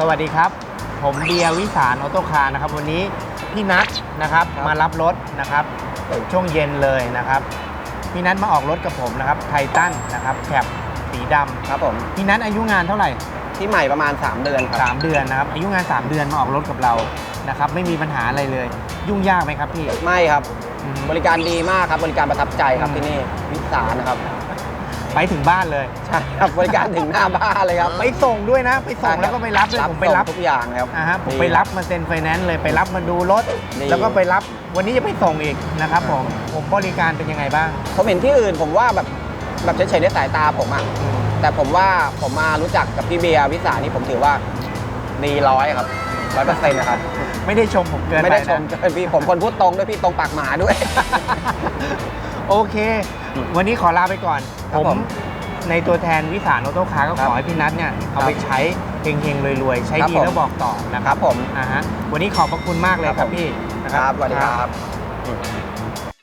สวัสดีครับ ผมเบียร์วิสารออโต้คาร์นะครับ วันนี้พี่นัทนะครับครับ มารับรถนะครับช่วงเย็นเลยนะครับ พี่นัทมาออกรถกับผมนะครับไททันนะครับแคปสีดำครับผมพี่นัทอายุงานเท่าไหร่ที่ใหม่ประมาณ 3 เดือนครับ3เดือนนะครับอายุงาน3เดือนมาออกรถกับเรานะครับ ไม่มีปัญหาอะไรเลย ยุ่งยากไหมครับพี่ไม่ครับ อืม บริการดีมากครับบริการประทับใจครับอืม ที่นี่วิสารนะครับ ไปถึงบ้านเลย ใช่ครับบริการถึงหน้าบ้านเลยครับ ไปส่งด้วยนะ ไปส่งแล้วก็ไปรับด้วยผมไปรับส่งทุกอย่างครับอ่าฮะผมดีไปรับมาเซ็นไฟแนนซ์เลยไปรับมาดูรถดีแล้วก็ไปรับวันนี้จะไปส่งอีกนะครับผมผมบริการเป็นยังไงบ้างผมเห็นที่อื่นผมว่าแบบแบบเฉยๆในสายตาผมอะแต่ผมว่าผมมารู้จักกับพี่เบียร์วิสารนี่ผมถือว่าดีร้อยครับร้อยเปอร์เซ็นต์นะครับ ไม่ได้ชมผมเกินไม่ได้ปชมนะ เกินพี่ผมคนพูดตรงด้วยพี่ตรงปากหมาด้วย โอเควันนี้ขอลาไปก่อน ครัผบผมมในตัวแทนวิสารออโต้คาร์ก็ครัขบอให้พี่นัทเนี่ยเอาไปใช้เฮงๆรวยๆ ใช้ครับดีผม แล้วบอกต่อนะคครับรับผม อ่าฮะวันนี้ขอบพระคุณมากเลยคครัรับบผม พี่นะครับสวัสดีครับ